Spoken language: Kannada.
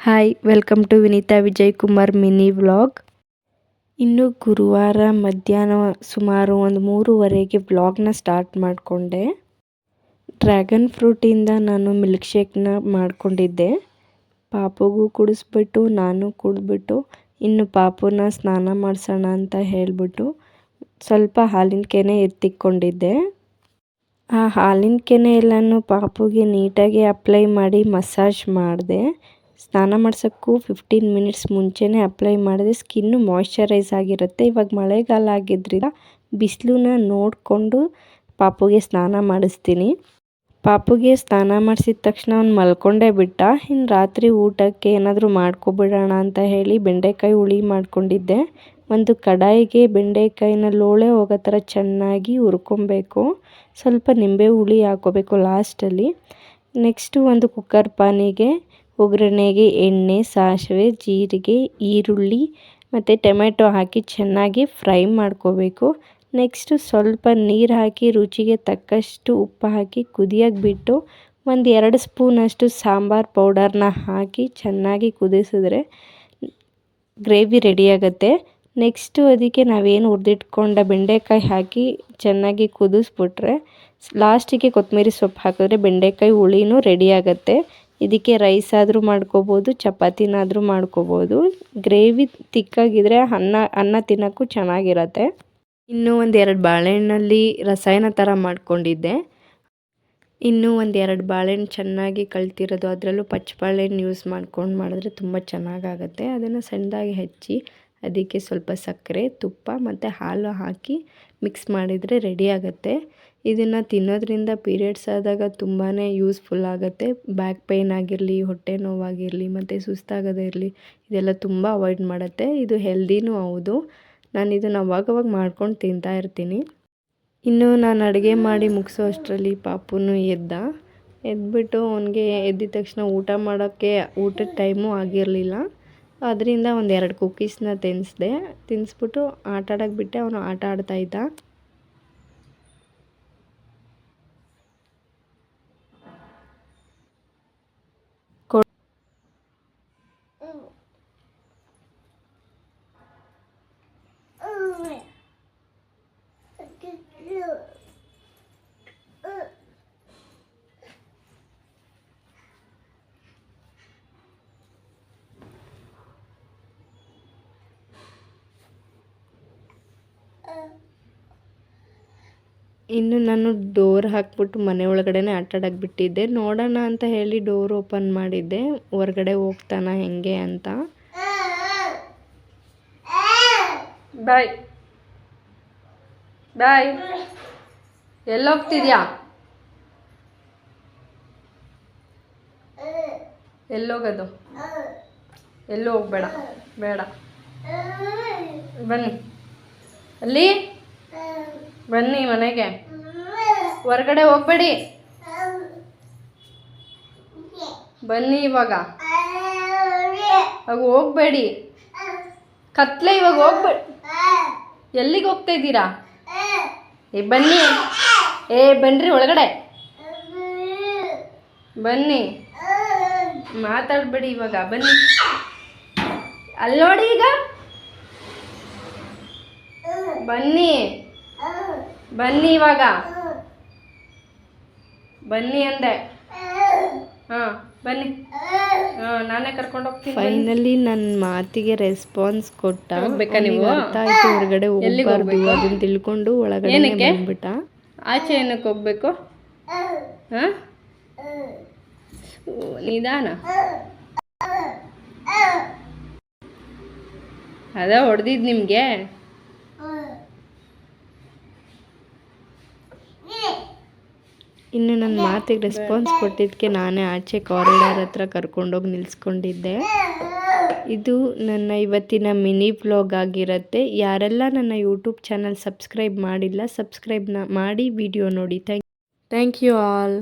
Hi welcome to Vineeta Vijay Kumar mini vlog ಇನ್ನು ಗುರುವಾರ ಮಧ್ಯಾಹ್ನ ಸುಮಾರು ಒಂದು ಮೂರುವರೆಗೆ ವ್ಲಾಗ್ನ ಸ್ಟಾರ್ಟ್ ಮಾಡಿಕೊಂಡೆ. ಡ್ರ್ಯಾಗನ್ ಫ್ರೂಟಿಂದ ನಾನು ಮಿಲ್ಕ್ ಶೇಕ್ನ ಮಾಡಿಕೊಂಡಿದ್ದೆ. ಪಾಪುಗೂ ಕುಡಿಸ್ಬಿಟ್ಟು, ನಾನು ಕುಡಿದ್ಬಿಟ್ಟು, ಇನ್ನು ಪಾಪುನ ಸ್ನಾನ ಮಾಡಿಸೋಣ ಅಂತ ಹೇಳಿಬಿಟ್ಟು ಸ್ವಲ್ಪ ಹಾಲಿನ ಕೆನೆ ಎತ್ತಿಕ್ಕೊಂಡಿದ್ದೆ. ಆ ಹಾಲಿನ ಕೆನೆ ಎಲ್ಲನೂ ಪಾಪುಗೆ ನೀಟಾಗಿ ಅಪ್ಲೈ ಮಾಡಿ ಮಸಾಜ್ ಮಾಡಿದೆ. ಸ್ನಾನ ಮಾಡ್ಸೋಕ್ಕೂ ಫಿಫ್ಟೀನ್ ಮಿನಿಟ್ಸ್ ಮುಂಚೆನೇ ಅಪ್ಲೈ ಮಾಡಿದ್ರೆ ಸ್ಕಿನ್ನು ಮಾಯ್ಶ್ಚರೈಸ್ ಆಗಿರುತ್ತೆ. ಇವಾಗ ಮಳೆಗಾಲ ಆಗಿದ್ದರಿಂದ ಬಿಸಿಲನ್ನ ನೋಡಿಕೊಂಡು ಪಾಪುಗೆ ಸ್ನಾನ ಮಾಡಿಸ್ತೀನಿ. ಪಾಪುಗೆ ಸ್ನಾನ ಮಾಡಿಸಿದ ತಕ್ಷಣ ಅವ್ನು ಮಲ್ಕೊಂಡೇ ಬಿಟ್ಟ. ಇನ್ನು ರಾತ್ರಿ ಊಟಕ್ಕೆ ಏನಾದರೂ ಮಾಡ್ಕೊಬಿಡೋಣ ಅಂತ ಹೇಳಿ ಬೆಂಡೆಕಾಯಿ ಹುಳಿ ಮಾಡ್ಕೊಂಡಿದ್ದೆ. ಒಂದು ಕಡಾಯಿಗೆ ಬೆಂಡೆಕಾಯಿನ ಲೋಳೆ ಹೋಗೋ ಥರ ಚೆನ್ನಾಗಿ ಹುರ್ಕೊಬೇಕು. ಸ್ವಲ್ಪ ನಿಂಬೆ ಹುಳಿ ಹಾಕ್ಕೋಬೇಕು ಲಾಸ್ಟಲ್ಲಿ. ನೆಕ್ಸ್ಟು ಒಂದು ಕುಕ್ಕರ್ ಪಾನಿಗೆ ಒಗ್ಗರಣೆಗೆ ಎಣ್ಣೆ, ಸಾಸಿವೆ, ಜೀರಿಗೆ, ಈರುಳ್ಳಿ ಮತ್ತು ಟೊಮೆಟೊ ಹಾಕಿ ಚೆನ್ನಾಗಿ ಫ್ರೈ ಮಾಡ್ಕೋಬೇಕು. ನೆಕ್ಸ್ಟು ಸ್ವಲ್ಪ ನೀರು ಹಾಕಿ ರುಚಿಗೆ ತಕ್ಕಷ್ಟು ಉಪ್ಪು ಹಾಕಿ ಕುದಿಯೋಕೆ ಬಿಟ್ಟು ಒಂದು ಎರಡು ಸ್ಪೂನಷ್ಟು ಸಾಂಬಾರು ಪೌಡರ್ನ ಹಾಕಿ ಚೆನ್ನಾಗಿ ಕುದಿಸಿದ್ರೆ ಗ್ರೇವಿ ರೆಡಿಯಾಗುತ್ತೆ ನೆಕ್ಸ್ಟು ಅದಕ್ಕೆ ನಾವೇನು ಹುರಿದಿಟ್ಕೊಂಡ ಬೆಂಡೆಕಾಯಿ ಹಾಕಿ ಚೆನ್ನಾಗಿ ಕುದಿಸ್ಬಿಟ್ರೆ ಲಾಸ್ಟಿಗೆ ಕೊತ್ತಂಬರಿ ಸೊಪ್ಪು ಹಾಕಿದ್ರೆ ಬೆಂಡೆಕಾಯಿ ಹುಳಿನೂ ರೆಡಿಯಾಗುತ್ತೆ ಇದಕ್ಕೆ ರೈಸ್ ಆದರೂ ಮಾಡ್ಕೋಬೋದು, ಚಪಾತಿನಾದರೂ ಮಾಡ್ಕೋಬೋದು. ಗ್ರೇವಿ ತಿಕ್ಕಾಗಿದ್ದರೆ ಅನ್ನ ಅನ್ನ ತಿನ್ನೋಕ್ಕೂ ಚೆನ್ನಾಗಿರತ್ತೆ. ಇನ್ನೂ ಒಂದೆರಡು ಬಾಳೆಹಣ್ಣಲ್ಲಿ ರಸಾಯನ ಥರ ಮಾಡ್ಕೊಂಡಿದ್ದೆ. ಇನ್ನೂ ಒಂದೆರಡು ಬಾಳೆಹಣ್ಣು ಚೆನ್ನಾಗಿ ಕಳ್ತಿರೋದು ಅದರಲ್ಲೂ ಪಚ್ಚ ಬಾಳೆಹಣ್ಣು ಯೂಸ್ ಮಾಡ್ಕೊಂಡು ಮಾಡಿದ್ರೆ ತುಂಬ ಚೆನ್ನಾಗಾಗತ್ತೆ. ಅದನ್ನು ಸಣ್ಣದಾಗಿ ಹೆಚ್ಚಿ, ಅದಕ್ಕೆ ಸ್ವಲ್ಪ ಸಕ್ಕರೆ, ತುಪ್ಪ ಮತ್ತು ಹಾಲು ಹಾಕಿ ಮಿಕ್ಸ್ ಮಾಡಿದರೆ ರೆಡಿ ಆಗುತ್ತೆ. ಇದನ್ನು ತಿನ್ನೋದ್ರಿಂದ ಪೀರಿಯಡ್ಸ್ ಆದಾಗ ತುಂಬಾ ಯೂಸ್ಫುಲ್ ಆಗುತ್ತೆ. ಬ್ಯಾಕ್ ಪೇಯ್ನ್ ಆಗಿರಲಿ, ಹೊಟ್ಟೆ ನೋವಾಗಿರಲಿ, ಮತ್ತು ಸುಸ್ತಾಗೋದೇ ಇರಲಿ, ಇದೆಲ್ಲ ತುಂಬ ಅವಾಯ್ಡ್ ಮಾಡುತ್ತೆ. ಇದು ಹೆಲ್ದಿನೂ ಹೌದು. ನಾನು ಇದನ್ನು ಅವಾಗವಾಗ ಮಾಡ್ಕೊಂಡು ತಿಂತಾ ಇರ್ತೀನಿ. ಇನ್ನು ನಾನು ಅಡುಗೆ ಮಾಡಿ ಮುಗಿಸೋ ಅಷ್ಟರಲ್ಲಿ ಪಾಪುನು ಎದ್ದ. ಎದ್ಬಿಟ್ಟು ಅವನಿಗೆ ಎದ್ದಿದ ತಕ್ಷಣ ಊಟ ಮಾಡೋಕ್ಕೆ ಊಟದ ಟೈಮು ಆಗಿರಲಿಲ್ಲ. ಅದರಿಂದ ಒಂದು ಎರಡು ಕುಕ್ಕೀಸ್ನ ತಿನ್ನಿಸ್ದೆ ತಿನ್ನಿಸ್ಬಿಟ್ಟು ಆಟ ಆಡೋಕ್ಕೆ ಬಿಟ್ಟೆ. ಅವನು ಆಟ ಆಡ್ತಾಯಿದ್ದ ಇನ್ನು ನಾನು ಡೋರ್ ಹಾಕ್ಬಿಟ್ಟು ಮನೆ ಒಳಗಡೆನೇ ಆಟಾಡಕ್ಕೆ ಬಿಟ್ಟಿದ್ದೆ. ನೋಡೋಣ ಅಂತ ಹೇಳಿ ಡೋರ್ ಓಪನ್ ಮಾಡಿದ್ದೆ. ಹೊರಗಡೆ ಹೋಗ್ತಾನ ಹೆಂಗೆ ಅಂತ. ಬಾಯ್. ಬಾಯ್. ಎಲ್ಲೋಗ್ತಿದ್ಯಾ? ಎಲ್ಲೋಗೋದು. ಎಲ್ಲೂ ಹೋಗ್ಬೇಡ ಬೇಡ. ಬನ್ನಿ. ಅಲ್ಲಿ? ಬನ್ನಿ ಮನೆಗೆ. ಹೊರಗಡೆ ಹೋಗ್ಬೇಡಿ. ಬನ್ನಿ ಇವಾಗ. ಅವಾಗ ಹೋಗ್ಬೇಡಿ. ಕತ್ಲೆ ಇವಾಗ ಹೋಗ್ಬೇಡಿ. ಎಲ್ಲಿಗೆ ಹೋಗ್ತಾ ಇದ್ದೀರಾ? ಏ, ಬನ್ನಿ. ಏ, ಬನ್ರಿ ಒಳಗಡೆ. ಬನ್ನಿ. ಮಾತಾಡ್ಬೇಡಿ ಇವಾಗ. ಬನ್ನಿ. ಅಲ್ಲಿ ನೋಡಿ ಈಗ. ಬನ್ನಿ. ಬನ್ನಿ ಇವಾಗ. ಬನ್ನಿ ಅಂದೆ. ಹಾಂ ಬನ್ನಿ. ಹಾಂ ನಾನೇ ಕರ್ಕೊಂಡು ಹೋಗ್ತೀನಿ ಫೈನಲಿ ನನ್ನ ಮಾತಿಗೆ ರೆಸ್ಪಾನ್ಸ್ ಕೊಟ್ಟ. ನೀವು? ಅರ್ಥ ಆಯ್ತು ಹೊರಗಡೆ ಹೋಗ್ಬಾರ್ದು ಅದನ್ನ ತಿಳ್ಕೊಂಡು ಒಳಗಡೆ ಬಂದ್ಬಿಟ್ಟ. ಆಚೆ ಏನಕ್ಕೆ ಹೋಗ್ಬೇಕು? ಹಾಂ? ನಿಧಾನ. ಅದ ಹೊಡೆದಿದ್ದು ನಿಮಗೆ? ಇನ್ನು ನನ್ನ ಮಾತಿಗೆ ರೆಸ್ಪಾನ್ಸ್ ಕೊಟ್ಟಿದ್ದಕ್ಕೆ ನಾನೇ ಆಚೆ ಕಾರಿಡಾರ್ ಹತ್ರ ಕರ್ಕೊಂಡೋಗಿ ನಿಲ್ಲಿಸ್ಕೊಂಡಿದ್ದೆ ಇದು ನನ್ನ ಇವತ್ತಿನ ಮಿನಿ ಬ್ಲಾಗ್ ಆಗಿರುತ್ತೆ. ಯಾರೆಲ್ಲ ನನ್ನ ಯೂಟ್ಯೂಬ್ ಚಾನಲ್ ಸಬ್ಸ್ಕ್ರೈಬ್ ಮಾಡಿಲ್ಲ ಸಬ್ಸ್ಕ್ರೈಬ್ನ ಮಾಡಿ ವಿಡಿಯೋ ನೋಡಿ. Thank thank you all